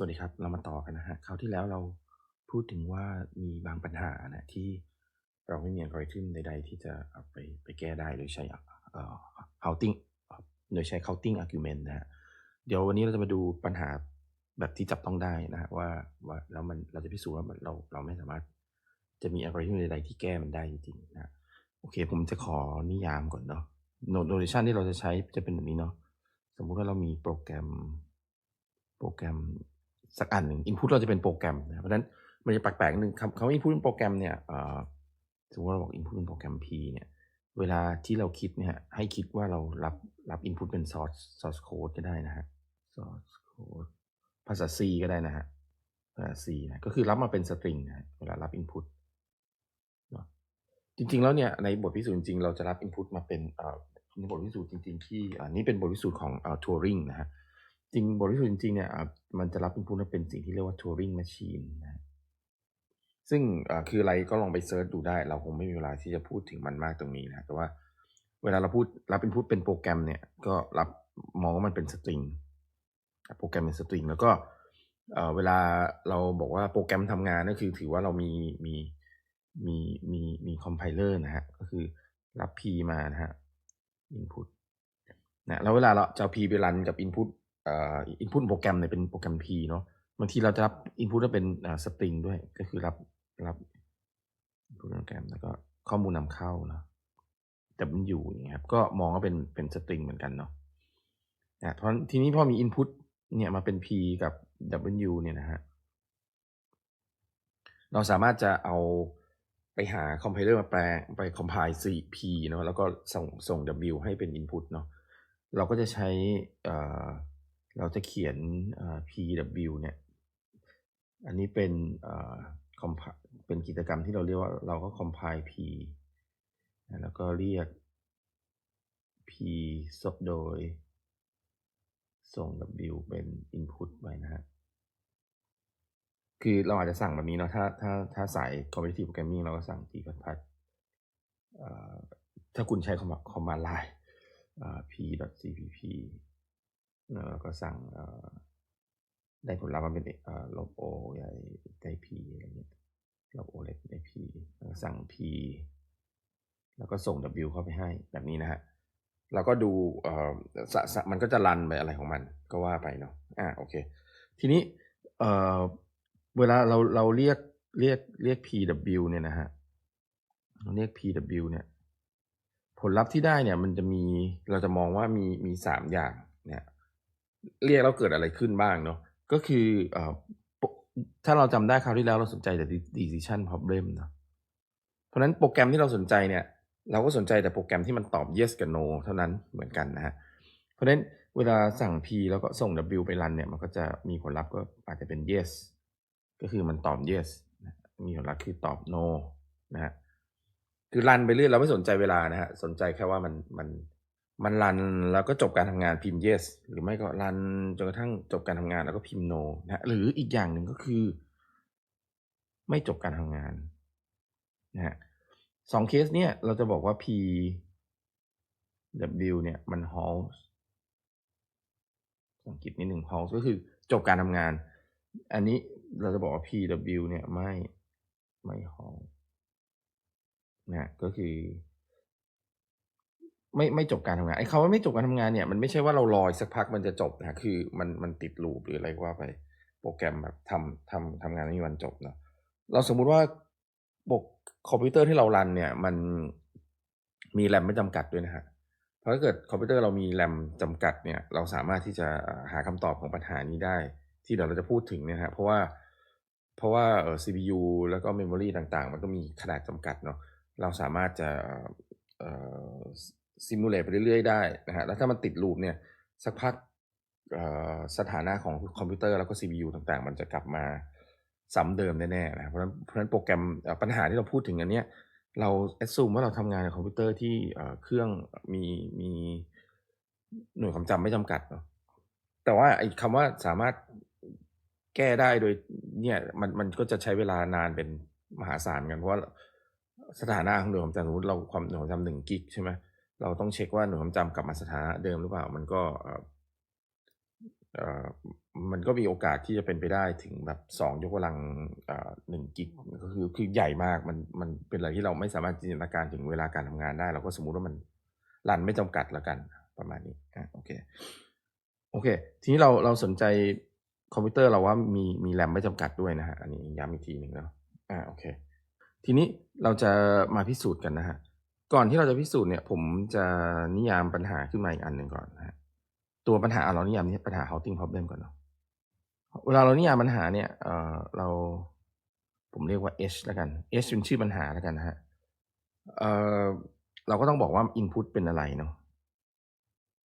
สวัสดีครับ เรามาต่อกันนะฮะคราวที่แล้วเราพูดถึงว่ามีบางปัญหานะที่เราไม่มีอัลกอริทึมใด ๆ ที่จะเอาไปไปแก้ได้โดยใช้เอ่อ counting โดยใช้ counting argument นะฮะเดี๋ยววันนี้เราจะมาดูปัญหาแบบที่จับต้องได้นะฮะว่าว่าแล้วมันเราจะพิสูจน์ว่าเราเราไม่สามารถจะมีอัลกอริทึมใด ๆ ที่แก้มันได้จริงๆนะโอเค ผมจะขอนิยามก่อนเนาะ notation ที่เราจะใช้จะเป็นแบบนี้เนาะสมมุติว่าเรามีโปรแกรมโปรแกรม สักอันหนึ่ง input เราจะเป็นโปรแกรมนะเพราะฉะนั้นมันจะแปลกๆหนึ่งคำคำว่า input เป็นโปรแกรมเนี่ยสมมติเราบอก input เป็นโปรแกรม p เนี่ยเวลาที่เราคิดเนี่ยให้คิดว่าเรารับรับ input เป็น source source code ก็ได้นะฮะ source code ภาษา C ก็ได้นะฮะภาษา C นะก็คือรับมาเป็น string นะเวลารับ input เนาะจริงๆ แล้วเนี่ยในบทพิสูจน์จริงๆเราจะรับ input มาเป็นในบทพิสูจน์จริง ๆ ที่อันนี้เป็นบทพิสูจน์ของเอ่อ Turing นะฮะ จริงบทพิสูจน์จริงๆเนี่ยมันจะรับ input มาเป็นสิ่งที่เรียกว่า Turing Machine นะซึ่งคืออะไรก็ลองไปเซิร์ชดูได้ เราคงไม่มีเวลาที่จะพูดถึงมันมากตรงนี้นะแต่ว่าเวลาเราพูดรับ input เป็นโปรแกรมเนี่ยก็รับมองว่ามันเป็นสตริงโปรแกรมเป็นสตริงแล้วก็เอ่อเวลาเราบอกว่าโปรแกรมทำงานก็คือถือว่าเรามีมีมีมีมีคอมไพเลอร์นะฮะก็คือรับ p มานะฮะ input นะแล้วเวลาเราจะเอา p ไปรันกับ input อ่อ input โปรแกรมเนี่ยเป็นโปรแกรม p เนาะบางทีเราจะรับ input ว่าเป็นอ่า string ด้วย ก็คือรับรับโปรแกรมแล้วก็ข้อมูลนำเข้าเนาะ W อย่างเงี้ยครับ ก็มองว่าเป็นเป็น string เหมือนกันเนาะนะเพราะทีนี้พอมี input เนี่ยมาเป็น p กับ W เนี่ยนะฮะเราสามารถจะเอาไปหาคอมไพเลอร์มาแปลไป compile C p เนาะแล้วก็ส่งส่ง W ให้เป็น input เนาะเราก็จะใช้ เราจะเขียน pw เนี่ย อันนี้เป็นเอ่อ compi- เป็นกิจกรรมที่เราเรียกว่าเราก็ compile p แล้วก็เรียก p โดย ส่ง w เป็น input ไว้นะฮะ คือเราอาจจะสั่งแบบนี้เนาะ ถ้าถ้าถ้าสาย competitive programming เราก็สั่ง t พัดพัดถ้าคุณใช้ command command line เอ่อ p.cpp แล้วก็สั่งได้ผลลัพธ์มาเป็นเอ่อใหญ่ได้ p อะไรเงี้ยลบ o เล็กได้ p แล้วก็สั่ง p แล้วก็ส่ง w เข้าไปให้แบบนี้นะฮะแล้วก็ดูเอ่อมันก็จะรันไปอะไรของมันก็ว่าไปเนาะอ่าโอเค ทีนี้เอ่อเวลาเราเราเรียกเรียกเรียก pw เนี่ยนะฮะเราเรียก pw เนี่ย ผลลัพธ์ที่ได้เนี่ย มันจะมีเราจะมองว่ามีมีสามอย่างเนี่ย เรียกแล้วเกิดอะไรขึ้นบ้างเนาะก็คือเอ่อถ้าเราจำได้คราวที่แล้วเราสนใจแต่ decision problem เนาะเพราะนั้นโปรแกรมที่เราสนใจเนี่ย เราก็สนใจแต่โปรแกรมที่มันตอบ yes กับ no เท่านั้นเหมือนกันนะฮะเพราะนั้นเวลาสั่ง p แล้วก็ส่ง w ไปรันเนี่ยมันก็จะมีผลลัพธ์ก็อาจจะเป็น yes ก็คือมันตอบ yes มีผลลัพธ์คือตอบ no นะฮะคือรันไปเรื่อยเราไม่สนใจเวลานะฮะสนใจแค่ว่ามันมัน มันรันแล้วก็จบการทำงานพิมพ์ yes หรือไม่ก็รันจนกระทั่งจบการทำงานแล้วก็พิมพ์ no นะหรืออีกอย่างหนึ่งก็คือ ไม่จบการทำงานนะฮะสองเคสเนี่ยเราจะบอกว่า p w เนี่ยมัน halt สังกฤษนิดหนึ่ง halt ก็คือจบการทำงาน อันนี้เราจะบอกว่า p w เนี่ยไม่ไม่ halt นะก็คือ ไม่ไม่จบการทำงานไอ้คำว่าไม่จบการทำงานเนี่ยมันไม่ใช่ว่าเรารออีกสักพักมันจะจบนะคือมันมันติดลูปหรืออะไรก็ว่าไปโปรแกรมแบบทำทำทำงานไม่มีวันจบเนาะเราสมมุติว่าบกคอมพิวเตอร์ที่เรารันเนี่ย มันมีแรมไม่จำกัดด้วยนะฮะเพราะถ้าเกิดคอมพิวเตอร์เรามีแรมจำกัดเนี่ย เราสามารถที่จะหาคำตอบของปัญหานี้ได้ ที่เดี๋ยวเราจะพูดถึงเนี่ยฮะเพราะว่าเพราะว่าเอ่อ CPU แล้วก็เมมโมรีต่างๆ มันก็มีขนาดจำกัดเนาะเราสามารถจะเอ่อ ซิมูเลตไปเรื่อยๆได้นะฮะแล้วถ้ามันติดลูปเนี่ยสักพักสถานะของคอมพิวเตอร์แล้วก็ CPU ต่างๆ มันจะกลับมาซ้ำเดิมแน่ๆนะเพราะฉะนั้นเพราะฉะนั้นโปรแกรมปัญหาที่เราพูดถึงอันเนี้ยเราแอดซูมว่าเราทำงานกับคอมพิวเตอร์ที่เครื่องมีมีหน่วยความจำไม่จำกัดเนาะแต่ว่าไอ้คำว่าสามารถแก้ได้โดยเนี่ยมันมันก็จะใช้เวลานานเป็นมหาศาลกันเพราะว่าสถานะของหน่วยความจำสมมติเราความหน่วยความจำหนึ่งกิกใช่ไหมเเราต้องเช็คว่าหน่วยความจำกลับมาสถานะเดิมหรือเปล่า มันก็เออมันก็มีโอกาสที่จะเป็นไปได้ถึงแบบสองยกกำลังหนึ่งกิกก็คือคือใหญ่มากมันมันเป็นอะไรที่เราไม่สามารถจินตนาการถึงเวลาการทำงานได้ เราก็สมมุติว่ามันรันไม่จำกัดแล้วกันประมาณนี้อะโอเคโอเค ทีนี้เราเราสนใจคอมพิวเตอร์เราว่ามีมีแรมไม่จำกัดด้วยนะฮะอันนี้ย้ำอีกทีหนึ่งเนาะอ่าโอเค ทีนี้เราจะมาพิสูจน์กันนะฮะ ก่อนที่เราจะพิสูจน์เนี่ย ผมจะนิยามปัญหาขึ้นมาอีกอันหนึ่งก่อนนะฮะตัวปัญหาเรานิยามนี้ปัญหา routing problem ก่อนเนาะเวลาเรานิยามปัญหาเนี่ยเอ่อเราผมเรียกว่า H แล้วกัน H เป็นชื่อปัญหาแล้วกันนะฮะเอ่อเราก็ต้องบอกว่า input เป็นอะไรเนาะ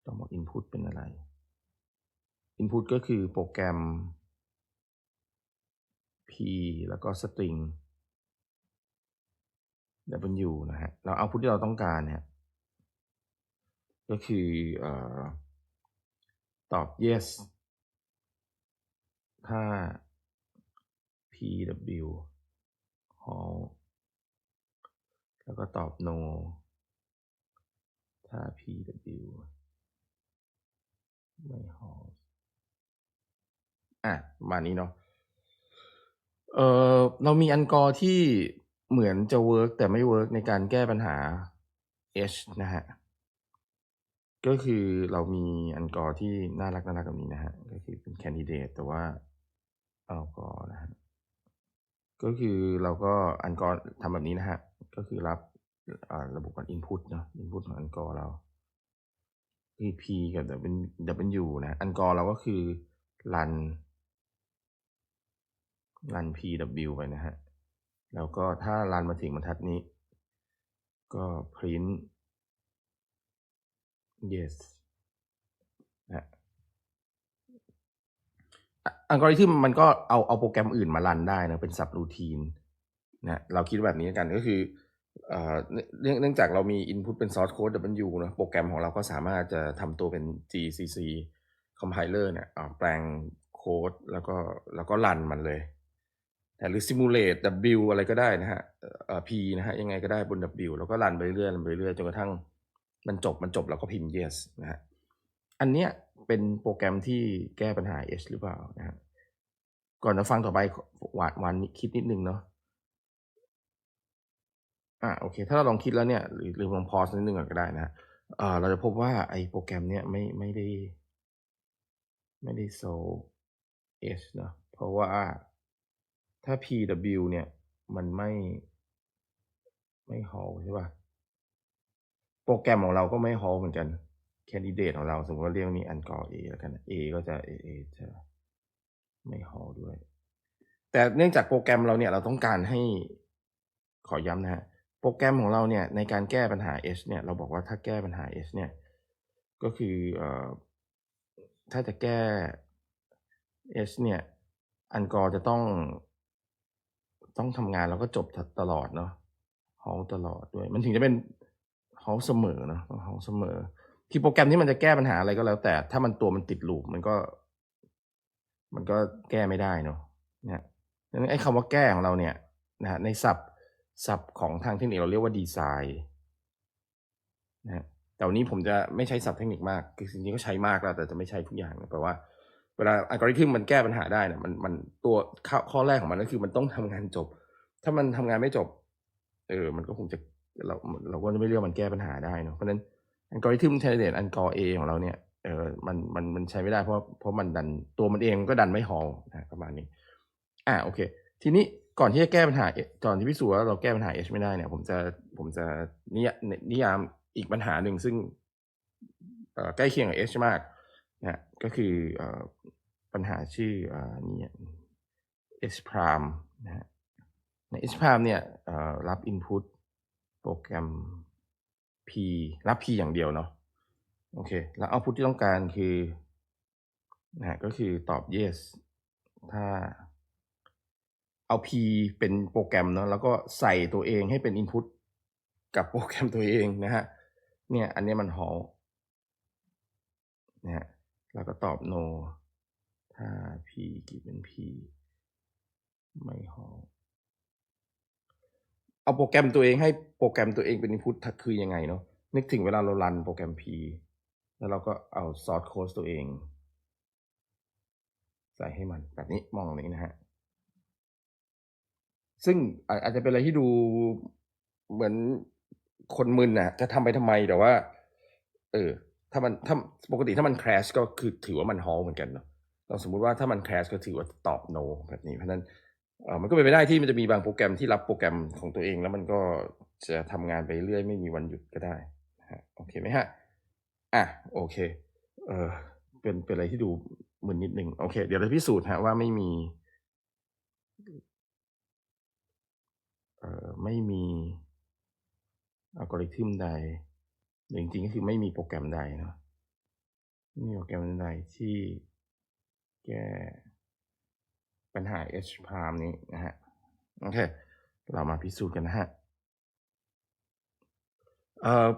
ต้องบอก input เป็นอะไร input ก็คือโปรแกรม p แล้วก็ string w นะฮะแล้ว output ที่เราต้องการเนี่ยก็คืออตอบ yes ถ้า pw hall แล้วก็ตอบ no ถ้า pw ไม่ hall อะประมาณนี้เนาะเอ่อเรามีอันกอร์ที่ เหมือนจะเวิร์กแต่ไม่เวิร์กในการแก้ปัญหา h นะฮะ ก็คือเรามีอันกอที่น่ารักน่ารักแบบนี้นะฮะ ก็คือเป็นแคนดิเดตแต่ว่าเอากอนะฮะ ก็คือเราก็อันกอทำแบบนี้นะฮะ ก็คือรับระบุก่อน input เนาะ input ของอันกอเราคือ p กับ w นะ อันกอเราก็คือ run run pw ไปนะฮะ แล้วก็ถ้า run มาถึงบรรทัดนี้ ก็ print yes นะอัลกอริทึมมันก็เอาเอาโปรแกรมอื่นมารันได้นะ เป็น sub routine นะเราคิดแบบนี้กันก็คือเนื่องจากเรามี input เป็น source code w นะโปรแกรมของเราก็สามารถจะทำตัวเป็น gcc compiler เนี่ยแปลงโค้ดแล้วก็แล้วก็รันมันเลย หรือ simulate w อะไรก็ได้นะฮะเอ่อ p นะฮะยังไงก็ได้บน w แล้วก็รันไปเรื่อยๆรันไปเรื่อยๆจนกระทั่งมันจบมันจบแล้วก็พิมพ์ yes นะฮะอันเนี้ยเป็นโปรแกรมที่แก้ปัญหา H หรือเปล่านะฮะก่อนจะฟังต่อไปหวานหวานคิดนิดนึงเนาะอ่าโอเค ถ้าเราลองคิดแล้วเนี่ยหรือหรือลองพอสนิดนึงก็ได้นะเออเราจะพบว่าไอ้โปรแกรมเนี้ยไม่ไม่ได้ ไม่ได้โซ H เนาะเพราะว่า ถ้า PW เนี่ย มันไม่ ไม่ halt ใช่ป่ะ โปรแกรมของเราก็ไม่ halt เหมือนกันแคนดิเดตของเราสมมติว่าเรียกนี้อันกอร์ A แล้วกัน A ก็จะ A A จะไม่ halt ด้วย แต่เนื่องจากโปรแกรมเราเนี่ย เราต้องการให้ขอย้ำนะฮะ โปรแกรมของเราเนี่ย ในการแก้ปัญหา H เนี่ย เราบอกว่าถ้าแก้ปัญหา H เนี่ย ก็คือเอ่อถ้าจะแก้ H เนี่ย อันกอร์จะต้อง ต้องทำงานแล้วก็จบตลอดเนาะ halt ตลอดด้วย มันถึงจะเป็น halt เสมอเนาะต้อล์เสมอ ที่โปรแกรมที่มันจะแก้ปัญหาอะไรก็แล้ว แต่ถ้ามันตัวมันติดลูปมันก็ มันก็แก้ไม่ได้เนาะเนี่ยดังนั้นไอ้คำว่าแก้ของเราเนี่ยนะฮะในศัพท์ศัพท์ของทางเทคนิคเราเรียกว่าดีไซน์นะฮะแต่วันนี้ผมจะไม่ใช้ศัพท์เทคนิคมาก คือจริงๆก็ใช้มากแล้วแต่จะไม่ใช้ทุกอย่างนะแปลว่า เวลาอัลกอริทึมมันแก้ปัญหาได้เนี่ยมันมันตัวข้อข้อแรกของมันก็คือมันต้องทำงานจบ ถ้ามันทำงานไม่จบ เออ มันก็คงจะเราเราก็จะไม่เรียกมันแก้ปัญหาได้เนาะเพราะฉะนั้นอัลกอริทึมเทเลเดตอันกอร์เอของเราเนี่ยเออมันมันมันใช้ไม่ได้เพราะเพราะมันดันตัวมันเองก็ดันไม่ฮอลนะประมาณนี้ อ่าโอเค ทีนี้ก่อนที่จะแก้ปัญหาก่อนที่พิสูจน์ว่าเราแก้ปัญหา H ไม่ได้เนี่ย ผมจะผมจะนิยนิยามอีกปัญหาหนึ่งซึ่งเออใกล้เคียงกับ H มาก นะก็คืออปัญหาชื่ออนี่ H prime นะฮะใน H prime เนี่ยรับ input โปรแกรม P รับ P อย่างเดียวเนาะโอเค แล้ว output ที่ต้องการคือนะฮะก็คือตอบ yes ถ้าเอา P เป็นโปรแกรมเนาะแล้วก็ใส่ตัวเองให้เป็น input กับโปรแกรมตัวเองนะฮะเนี่ยอันนี้มัน halt นะฮะ แล้วก็ตอบ no ถ้า P กี่เป็น P ไม่ halt เอาโปรแกรมตัวเองให้โปรแกรมตัวเองเป็น input คือยังไงเนาะนึกถึงเวลาเรารันโปรแกรม P แล้วเราก็เอา source code ตัวเอง ใส่ให้มันแบบนี้มองตรงนี้นะฮะซึ่งอาจจะเป็นอะไรที่ดูเหมือนคนมึนน่ะ จะทำไปทำไมแต่ว่า เออ ถ้ามันถ้าปกติถ้ามัน crash ก็คือถือว่ามัน halt เหมือนกันเนาะเราสมมุติว่าถ้ามัน crash ก็ถือว่าตอบ no แบบนี้เพราะนั้นเออมันก็เป็นไปได้ที่มันจะมีบางโปรแกรมที่รับโปรแกรมของตัวเอง แล้วมันก็จะทำงานไปเรื่อยไม่มีวันหยุดก็ได้โอเคไหมฮะอะโอเค เออเป็นเป็นอะไรที่ดูมึนนิดนึงโอเค เดี๋ยวเราพิสูจน์ฮะว่าไม่มีเอ่อไม่มีอัลกอริทึมใด หรือจริงๆก็คือไม่มีโปรแกรมใดเนาะไม่มีโปรแกรมใดที่แก้ปัญหา H prime นี้นะฮะ โอเค เรามาพิสูจน์กันนะฮะเอ่อ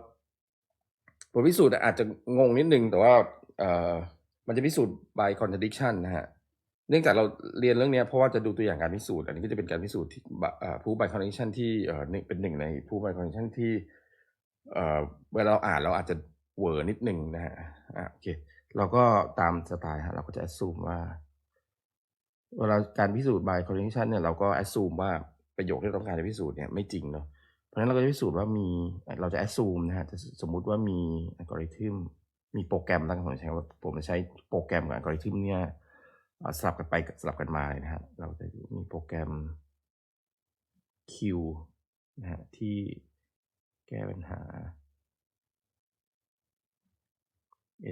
บทพิสูจน์อาจจะงงนิดนึง แต่ว่าเอ่อมันจะพิสูจน์ by contradiction นะฮะ เนื่องจากเราเรียนเรื่องนี้เพราะว่าจะดูตัวอย่างการพิสูจน์ อันนี้ก็จะเป็นการพิสูจน์ที่ผู้ by contradiction ที่เอ่อเป็นหนึ่งในผู้ by contradiction ที่ เอ่อเวลาเราอ่านเราอาจจะเวอนิดหนึ่งนะฮะอะโอเค เราก็ตามสไตล์ฮะเราก็จะ assume ว่า เวลาการพิสูจน์ by contradiction เนี่ยเราก็ assume ว่าประโยคที่เราต้องการจะพิสูจน์เนี่ยไม่จริงเนาะเพราะฉะนั้นเราก็จะพิสูจน์ว่ามีเราจะ assume นะฮะจะสมมุติว่ามีอัลกอริทึมมีโปรแกรมตั้งผมใช้ว่าผมจะใช้โปรแกรมกับอัลกอริทึมเนี่ยสลับกันไปสลับกันมาเลยนะฮะเราจะมีโปรแกรม Q นะฮะที่ แก้ปัญหา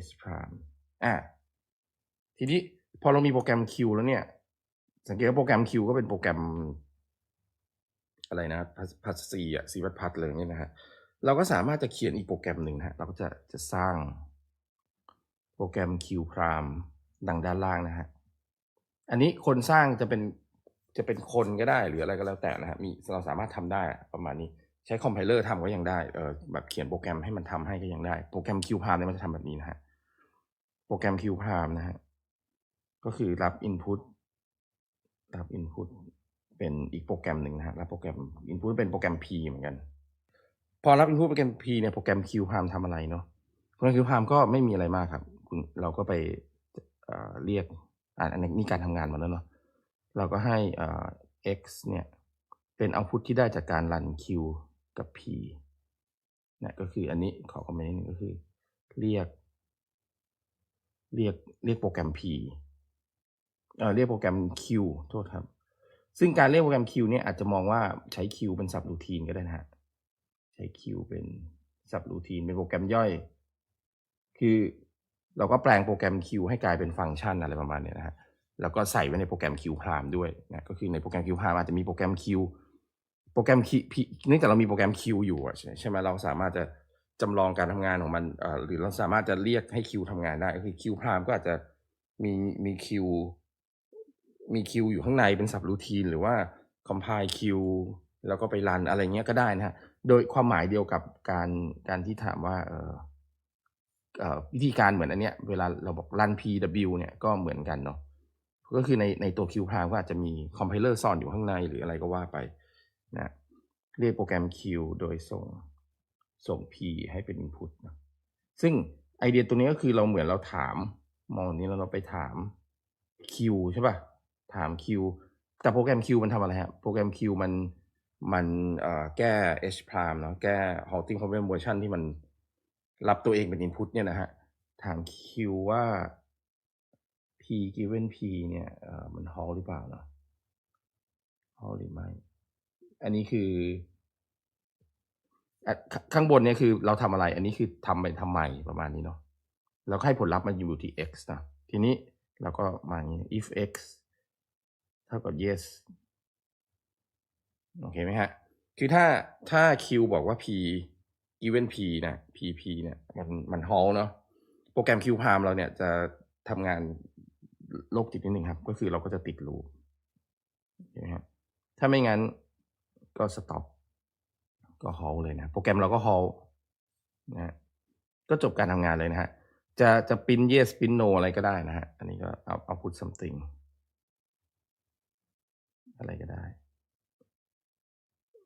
S prime อะทีนี้พอเรามีโปรแกรม Q แล้วเนี่ย สังเกตว่าโปรแกรม Q ก็เป็นโปรแกรม อะไรนะพัสซีอะซีวัดพัดเลยเนี่ยนะฮะเราก็สามารถจะเขียนอีกโปรแกรมหนึ่งนะฮะเราก็จะจะสร้างโปรแกรม Q prime ดังด้านล่างนะฮะอันนี้คนสร้างจะเป็นจะเป็นคนก็ได้หรืออะไรก็แล้วแต่นะฮะมีเราสามารถทำได้ประมาณนี้ ใช้คอมไพเลอร์ทำก็ยังได้เออแบบเขียนโปรแกรมให้มันทำให้ก็ยังได้ โปรแกรม Q prime เนี่ยมันจะทำแบบนี้นะฮะ โปรแกรม Q prime นะฮะ ก็คือรับ input รับ input เป็นอีกโปรแกรมหนึ่งนะฮะรับโปรแกรม input เป็นโปรแกรม P เหมือนกัน พอรับ input โปรแกรม P เนี่ยโปรแกรม Q prime ทำอะไรเนาะโปรแกรม QParm ก็ไม่มีอะไรมากครับ คุณเราก็ไปเเรียกอ่าอันนี้นี่การทำงานมาแล้วเนาะเราก็ให้เอ่อ x เนี่ยเป็น output ที่ได้จากการรัน q กับ p นะก็คืออันนี้ขอคอมเมนต์นิดนึงก็คือ เรียก เรียกเรียกโปรแกรม p เอ่อเรียกโปรแกรม q โทษครับ ซึ่งการเรียกโปรแกรม q เนี่ยอาจจะมองว่าใช้ q เป็น subroutine ก็ได้นะฮะใช้ q เป็น subroutine เป็นโปรแกรมย่อย คือเราก็แปลงโปรแกรม Q ให้กลายเป็นฟังก์ชันอะไรประมาณเนี้ยนะฮะ แล้วก็ใส่ไว้ในโปรแกรม Q prime ด้วยนะ ก็คือในโปรแกรม Q prime อาจจะมีโปรแกรม Q โปรแกรม Q เนื่องจากเรามีโปรแกรม Q อยู่ใช่ใช่ไหมเราสามารถจะจำลองการทำงานของมันหรือเราสามารถจะเรียกให้ Q ทำงานได้ก็คือ Q prime ก็อาจจะมีมี Q มี Q อยู่ข้างในเป็น subroutine หรือว่า compile Q แล้วก็ไปรันอะไรเงี้ยก็ได้นะฮะโดยความหมายเดียวกับการการที่ถามว่าเออเอ่อวิธีการเหมือนอันเนี้ยเวลาเราบอก run pw เนี่ยก็เหมือนกันเนาะก็คือในในตัว q prime ก็อาจจะมี compiler ซ่อนอยู่ข้างในหรืออะไรก็ว่าไป นะเรียกโปรแกรม q โดยส่งส่ง p ให้เป็น input นะซึ่งไอเดียตัวนี้ก็คือเราเหมือนเราถาม มองนี้แล้วเราไปถาม q ใช่ป่ะ ถาม q แต่โปรแกรม q มันทำอะไรฮะโปรแกรม q มันมันแก้ h prime เนาะแก้ halting problem version ที่มันรับตัวเองเป็น input เนี่ยนะฮะ ถาม q ว่า p given p เนี่ยมัน halt หรือเปล่าเนาะ halt หรือไม่ อันนี้คือข้างบนเนี่ยคือเราทำอะไร อันนี้คือทำไปทำไมประมาณนี้เนาะแล้วก็ให้ผลลัพธ์มันอยู่ที่ x นะ ทีนี้เราก็มาอย่างนี้ if x เท่ากับ yes โอเคไหมฮะ คือถ้าถ้า q บอกว่า p given p นะ pp เนี่ยมันมัน halt เนาะโปรแกรม q prime เราเนี่ยจะทำงานโลกติดนิดนึงครับ ก็คือเราก็จะติดลูปเห็นไหมฮะถ้าไม่งั้น ก็ stop ก็ halt เลยนะ โปรแกรมเราก็ halt นะฮะก็จบการทำงานเลยนะฮะ จะจะปิ้น yes ปิ้น no อะไรก็ได้นะฮะ อันนี้ก็เอาเอา put something อะไรก็ได้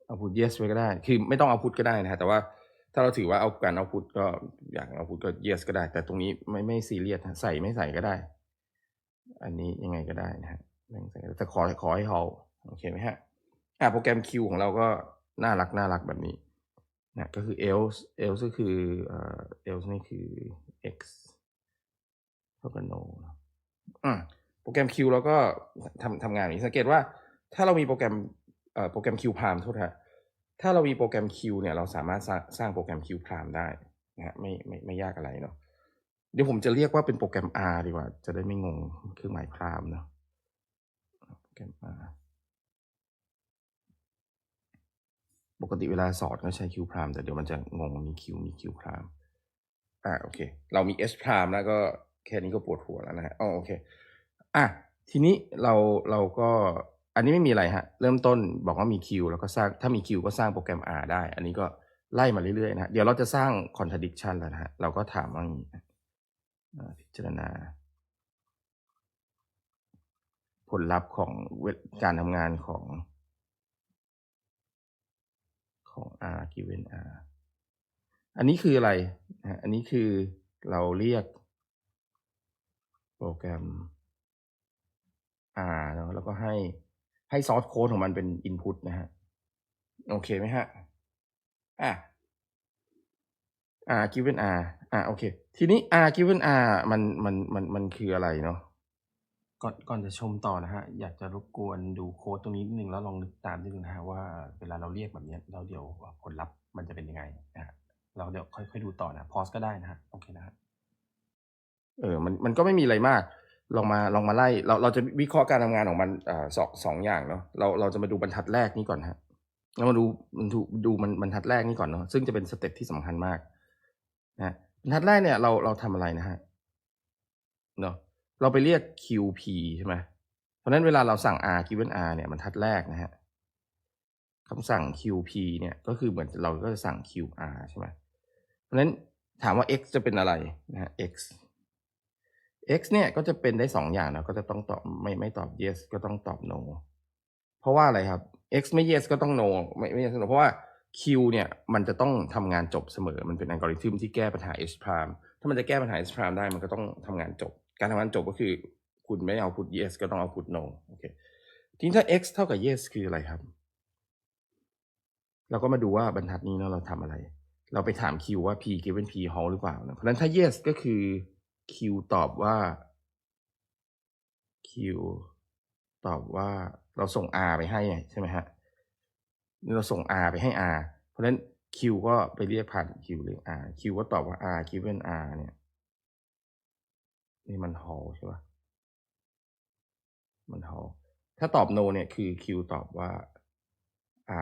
เอา put yes ไว้ก็ได้ คือไม่ต้องเอา put ก็ได้นะฮะ แต่ว่าถ้าเราถือว่าเอาการเอา put ก็อย่างเอา put ก็ yes ก็ได้ แต่ตรงนี้ไม่ไม่ซีเรียสใส่ไม่ใส่ก็ได้ อันนี้ยังไงก็ได้นะฮะแบ่งใส่แต่ขอขอให้ hold โอเคไหมฮะ อ่าโปรแกรม Q ของเราก็น่ารักน่ารักแบบนี้นะก็คือ else else ก็คือเอ่อ else นี่คือ x เท่ากับ no เนอะอืมโปรแกรม Q เราก็ทำทำงานอย่างนี้สังเกตว่าถ้าเรามีโปรแกรมเอ่อโปรแกรม Q prime โทษฮะถ้าเรามีโปรแกรม Q เนี่ยเราสามารถสร้างสร้างโปรแกรม Q prime ได้นะฮะไม่ไม่ไม่ยากอะไรเนาะเดี๋ยวผมจะเรียกว่าเป็นโปรแกรม R ดีกว่า จะได้ไม่งงเครื่องหมายพรามเนาะโปรแกรม R ปกติเวลาสอนก็ใช้ Q prime แต่เดี๋ยวมันจะงงมี Q มี Q prime อ่าโอเค เรามี S prime แล้วก็แค่นี้ก็ปวดหัวแล้วนะฮะอ๋อโอเค อะทีนี้เราเราก็อันนี้ไม่มีอะไรฮะ เริ่มต้นบอกว่ามี Q แล้วก็สร้างถ้ามี Q ก็สร้างโปรแกรม R ได้ อันนี้ก็ไล่มาเรื่อยๆนะฮะเดี๋ยวเราจะสร้าง contradiction แล้วนะฮะ เราก็ถามว่าอย่างนี้พิจารณา ผลลัพธ์ของการทำงานของ ของ R given R อันนี้คืออะไร อันนี้คือเราเรียกโปรแกรม R เนอะแล้วก็ให้ให้ source code ของมันเป็น input นะฮะ โอเคไหมฮะ อะ R given R อะโอเค ทีนี้ R given R มันมันมันมันคืออะไรเนาะ ก่อน ก่อนจะชมต่อนะฮะอยากจะรบกวนดูโค้ดตรงนี้นิดนึงแล้วลองนึกตามนิดนึงนะฮะว่า เวลาเราเรียกแบบเนี้ย แล้วเดี๋ยวผลลัพธ์มันจะเป็นยังไงนะฮะเราเดี๋ยวค่อย ๆ ดูต่อนะ พอสก็ได้นะฮะโอเคนะฮะเออ มัน มันก็ไม่มีอะไรมาก ลองมา ลองมาไล่ เรา เราจะวิเคราะห์การทำงานของมันอ่าสองสองอย่างเนาะ เรา เราจะมาดูบรรทัดแรกนี้ก่อนฮะเรามาดูมันดูดูมันบรรทัดแรกนี้ก่อนเนาะ ซึ่งจะเป็นสเต็ปที่สำคัญมากนะบรรทัดแรกเนี่ย เรา เราทำอะไรนะฮะ เนาะ เราไปเรียก QP ใช่ไหมเพราะนั้นเวลาเราสั่ง R given R เนี่ยบรรทัดแรกนะฮะคำสั่ง QP เนี่ยก็คือเหมือนเราก็จะสั่ง QR ใช่ไหมเพราะนั้นถามว่า x จะเป็นอะไรนะฮะ x x เนี่ยก็จะเป็นได้สองอย่างนะก็จะต้องตอบไม่ไม่ตอบ yes ก็ต้องตอบ no เพราะว่าอะไรครับ x ไม่ yes ก็ต้อง no ไม่ไม่ yes no เพราะว่า q เนี่ยมันจะต้องทำงานจบเสมอ มันเป็นอัลกอริทึมที่แก้ปัญหา h prime ถ้ามันจะแก้ปัญหา h prime ได้มันก็ต้องทำงานจบ การทำงานจบก็คือ คุณไม่เอา put yes ก็ต้องเอา put no โอเคทีนี้ถ้า x เท่ากับ yes คืออะไรครับ เราก็มาดูว่าบรรทัดนี้เนาะเราทำอะไร เราไปถาม Q ว่า P given P hold หรือเปล่านะเพราะฉะนั้นถ้า yes ก็คือ Q ตอบว่า Q ตอบว่าเราส่ง R ไปให้ใช่ไหมฮะนี่เราส่ง R ไปให้ R เพราะฉะนั้น Q ก็ไปเรียกผ่าน Q หรือ R Q ก็ตอบว่า R given R เนี่ย นี่มัน hold ใช่ปะมัน hold ถ้าตอบ no เนี่ย คือ Q ตอบว่า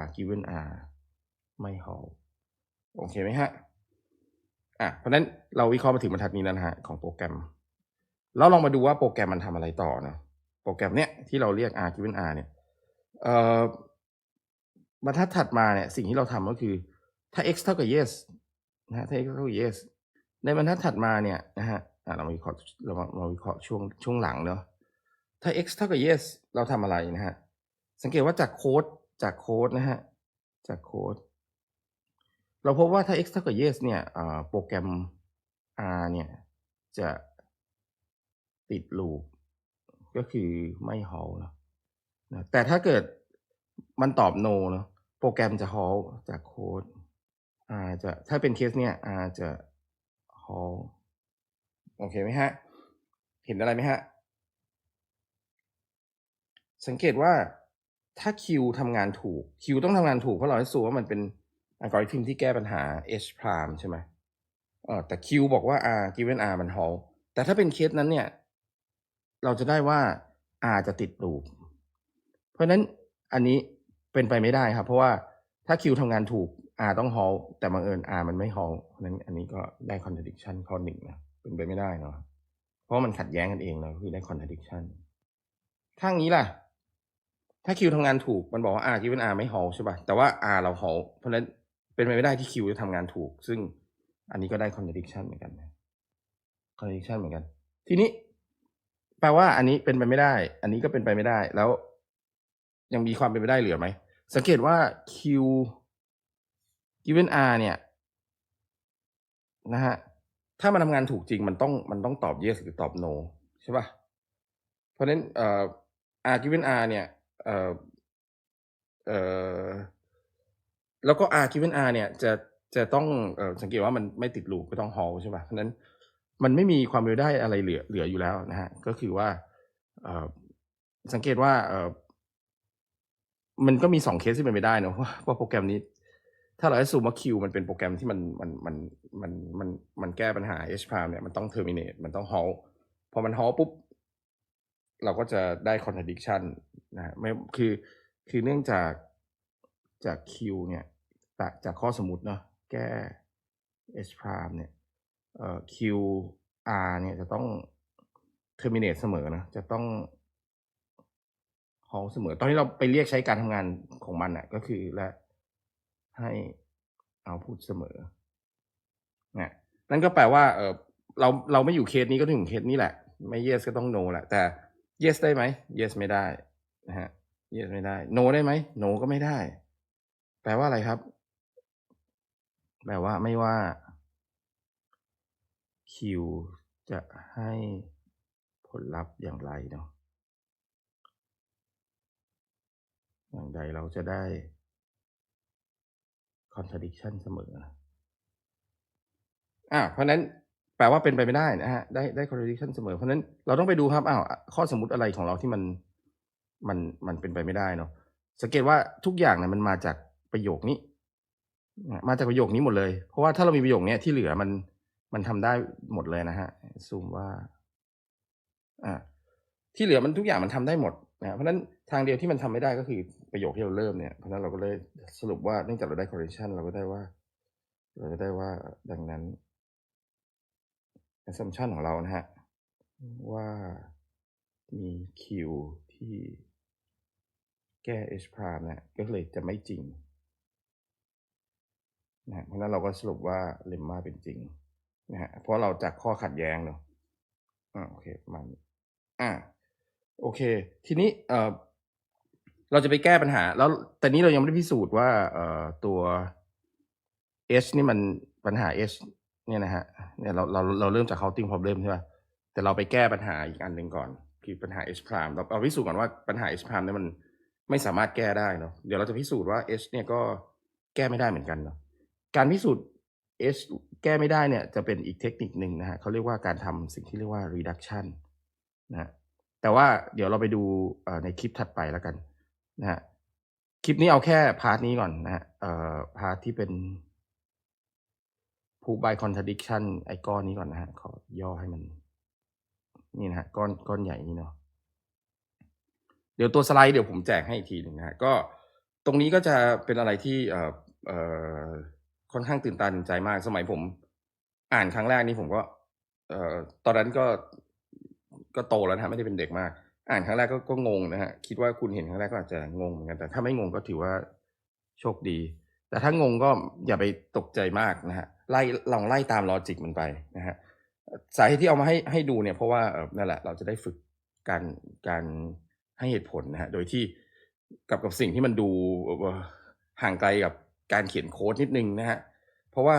R given R ไม่ hold โอเคไหมฮะ อะ เพราะนั้นเราวิเคราะห์มาถึงบรรทัดนี้แล้วนะฮะ ของโปรแกรม แล้วลองมาดูว่าโปรแกรมมันทำอะไรต่อนะ โปรแกรมเนี้ยที่เราเรียก R given R เนี่ยเอ่อบรรทัดถัดมาเนี่ย สิ่งที่เราทำก็คือ ถ้า x เท่ากับ yes นะฮะถ้า x เท่ากับ yes ในบรรทัดถัดมาเนี่ยนะฮะ เรามาวิเคราะห์เรามาเราวิเคราะห์ช่วงช่วงหลังเนาะถ้า x เท่ากับ yes เราทำอะไรนะฮะ สังเกตว่าจากโค้ดจากโค้ดนะฮะ จากโค้ด เราพบว่าถ้า x เท่ากับ yes เนี่ยโปรแกรม r เนี่ยจะติดลูปก็คือไม่ halt เนอะนะแต่ถ้าเกิดมันตอบ no เนะโปรแกรมจะ halt จากโค้ด r จะถ้าเป็นเคสเนี่ย r จะ halt โอเคไหมฮะ เห็นอะไรไหมฮะ สังเกตว่าถ้า Q ทำงานถูก Q ต้องทำงานถูกเพราะเราให้สูว่ามันเป็นอัลกอริทึมที่แก้ปัญหา H prime ใช่ไหมเออแต่ Q บอกว่า R given R มัน halt แต่ถ้าเป็นเคสนั้นเนี่ย เราจะได้ว่า R จะติดลูป เพราะฉะนั้นอันนี้เป็นไปไม่ได้ครับ เพราะว่าถ้า Q ทำงานถูก R ต้อง halt แต่บังเอิญ R มันไม่ halt เพราะนั้นอันนี้ก็ได้ contradiction ข้อหนึ่งนะ เป็นไปไม่ได้เนาะเพราะมันขัดแย้งกันเองเนาะคือได้ contradiction ข้างนี้ล่ะ ถ้า Q ทำงานถูกมันบอกว่า R given R ไม่ halt ใช่ป่ะแต่ว่า R เรา halt เพราะฉะนั้นเป็นไปไม่ได้ที่ Q จะทำงานถูก ซึ่งอันนี้ก็ได้ contradiction เหมือนกันนะ contradiction เหมือนกัน ทีนี้ แปลว่าอันนี้เป็นไปไม่ได้ อันนี้ก็เป็นไปไม่ได้ แล้ว ยังมีความเป็นไปได้เหลือไหมสังเกตว่า Q given R เนี่ย นะฮะ ถ้ามันทำงานถูกจริงมันต้องมันต้องตอบ yes หรือตอบ no ใช่ป่ะ เพราะฉะนั้นเอ่อ r given r เนี่ยเอ่อเอ่อแล้วก็ r given r เนี่ยจะจะต้องเอ่อสังเกตว่ามันไม่ติดลูปก็ต้อง h a l ใช่ป่ะเพราะฉะนั้นมันไม่มีความเป็นได้อะไรเหลือเหลืออยู่แล้วนะฮะก็คือว่าเอ่อสังเกตว่าเอ่อมันก็มีสองเคสที่เป็นไปได้เนะว่าว่าโปรแกรมนี้ ถ้าเราให้ซูมว่า Q มันเป็นโปรแกรมที่มันมันมันมันมันมันแก้ปัญหา H prime เนี่ยมันต้อง terminate มันต้อง halt พอมัน halt ปุ๊บ เราก็จะได้ contradiction นะฮะไม่คือคือเนื่องจากจาก Q เนี่ยจากจากข้อสมมติเนาะแก้ H prime เนี่ยเอ่อ Q R เนี่ยจะต้อง terminate เสมอนะจะต้อง halt เสมอ ตอนที่เราไปเรียกใช้การทำงานของมันอะก็คือและ ให้เอาพูดเสมอนะนั่นก็แปลว่าเออเราเราไม่อยู่เคสนี้ก็ถึงเคสนี้แหละ ไม่ yes ก็ต้อง no แหละ แต่ yes ได้ไหม yes ไม่ได้นะฮะ yes ไม่ได้ no ได้ไหม no ก็ไม่ได้ แปลว่าอะไรครับ แปลว่าไม่ว่า Q จะให้ผลลัพธ์อย่างไรเนาะอย่างใดเราจะได้ contradiction เสมอนะอ่าเพราะนั้นแปลว่าเป็นไปไม่ได้นะฮะได้ได้ contradiction เสมอ เพราะนั้นเราต้องไปดูครับอ้าวข้อสมมติอะไรของเราที่มันมันมันเป็นไปไม่ได้เนาะสังเกตว่าทุกอย่างเนี่ยมันมาจากประโยคนี้ มาจากประโยคนี้หมดเลย เพราะว่าถ้าเรามีประโยคเนี้ยที่เหลือมันมันทำได้หมดเลยนะฮะซูมว่า อ่าที่เหลือมันทุกอย่างมันทำได้หมด นะเพราะนั้นทางเดียวที่มันทำไม่ได้ก็คือประโยคที่เราเริ่มเนี่ยเพราะนั้นเราก็เลยสรุปว่าเนื่องจากเราได้ correlation เราก็ได้ว่า เราก็ได้ว่าดังนั้น assumption ของเรานะฮะว่ามี Q ที่แก้ H prime เนี่ยก็เลยจะไม่จริงนะเพราะนั้นเราก็สรุปว่าเลมมาเป็นจริงนะฮะเพราะเราจากข้อขัดแย้งเนาะอ่าโอเคประมาณนี้อ่า โอเค ทีนี้เออเราจะไปแก้ปัญหา แล้วแต่นี้เรายังไม่ได้พิสูจน์ว่าเออตัว H นี่มันปัญหา H เนี่ยนะฮะเนี่ยเราเราเราเริ่มจาก counting problem ใช่ป่ะแต่เราไปแก้ปัญหาอีกอันหนึ่งก่อนคือปัญหา H prime เราเอาพิสูจน์ก่อนว่าปัญหา H prime เนี่ยมันไม่สามารถแก้ได้เนาะเดี๋ยวเราจะพิสูจน์ว่า H เนี่ยก็แก้ไม่ได้เหมือนกันเนาะการพิสูจน์ H แก้ไม่ได้เนี่ยจะเป็นอีกเทคนิคหนึ่งนะฮะเขาเรียกว่าการทำสิ่งที่เรียกว่า reduction นะฮะ แต่ว่าเดี๋ยวเราไปดูในคลิปถัดไปแล้วกันนะฮะคลิปนี้เอาแค่พาร์ทนี้ก่อนนะฮะพาร์ทที่เป็น proof by contradiction ไอ้ก้อนนี้ก่อนนะฮะขอย่อให้มัน นี่นะฮะก้อนก้อนใหญ่นี่เนาะเดี๋ยวตัวสไลด์เดี๋ยวผมแจกให้อีกทีหนึ่งนะฮะก็ตรงนี้ก็จะเป็นอะไรที่เอ่อเอ่อค่อนข้างตื่นตาตื่นใจมาก สมัยผม อ่านครั้งแรกนี่ผมก็ เอ่อตอนนั้นก็ ก็โตแล้วนะไม่ได้เป็นเด็กมาก อ่านครั้งแรกก็ก็งงนะฮะคิดว่าคุณเห็นครั้งแรกก็อาจจะงงเหมือนกันแต่ถ้าไม่งงก็ถือว่าโชคดี แต่ถ้างงก็อย่าไปตกใจมากนะฮะไล่ลองไล่ตามลอจิกมันไปนะฮะสาเหตุที่เอามาให้ให้ดูเนี่ยเพราะว่าเออนั่นแหละเราจะได้ฝึกการการให้เหตุผลนะฮะโดยที่กับกับสิ่งที่มันดูห่างไกลกับการเขียนโค้ดนิดนึงนะฮะเพราะว่า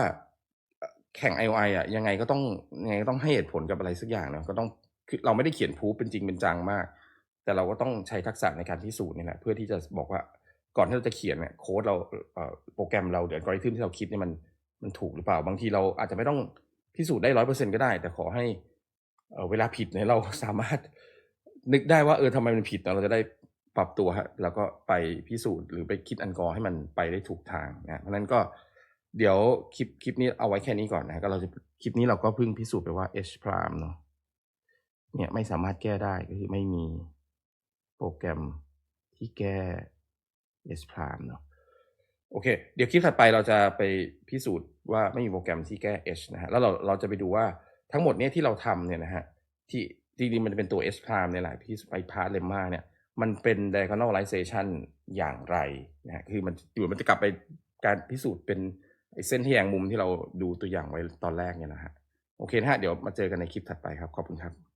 แข่ง IOI อะยังไงก็ต้องยังไงก็ต้องให้เหตุผลกับอะไรสักอย่างเนาะก็ต้อง คือเราไม่ได้เขียนพูฟเป็นจริงเป็นจังมาก แต่เราก็ต้องใช้ทักษะในการพิสูจน์นี่แหละเพื่อที่จะบอกว่าก่อนที่เราจะเขียนเนี่ยโค้ดเราเโปรแกรมเราเดี๋ยวกริทึมที่เราคิดเนี่ยมันมันถูกหรือเปล่า บางทีเราอาจจะไม่ต้องพิสูจน์ได้ร้อยเปอร์เซ็นก็ได้ แต่ขอให้เวลาผิดเนี่ยเราสามารถนึกได้ว่าเออทำไมมันผิดเราจะได้ปรับตัวฮะแล้วก็ไปพิสูจน์หรือไปคิดอันกอร์ให้มันไปได้ถูกทางนะเพราะฉะนั้นก็เดี๋ยวคลิปคลิปนี้เอาไว้แค่นี้ก่อนนะก็เราจะคลิปนี้เราก็เพิ่งพิสูจน์ไปว่า H prime เนาะ เนี่ยไม่สามารถแก้ได้ก็คือไม่มีโปรแกรมที่แก้ S prime เนาะโอเค เดี๋ยวคลิปถัดไปเราจะไปพิสูจน์ว่าไม่มีโปรแกรมที่แก้ H นะฮะแล้วเราเราจะไปดูว่าทั้งหมดเนี้ยที่เราทำเนี่ยนะฮะที่จริงๆมันเป็นตัว S prime เนี่ยแหละที่ไปพาร์ทเลมมาเนี่ยมันเป็น diagonalization อย่างไรนะฮะคือมันอยู่มันจะกลับไปการพิสูจน์เป็นเส้นที่แยงมุมที่เราดูตัวอย่างไว้ตอนแรกเนี่ยนะฮะโอเคนะฮะเดี๋ยวมาเจอกันในคลิปถัดไปครับ ขอบคุณครับ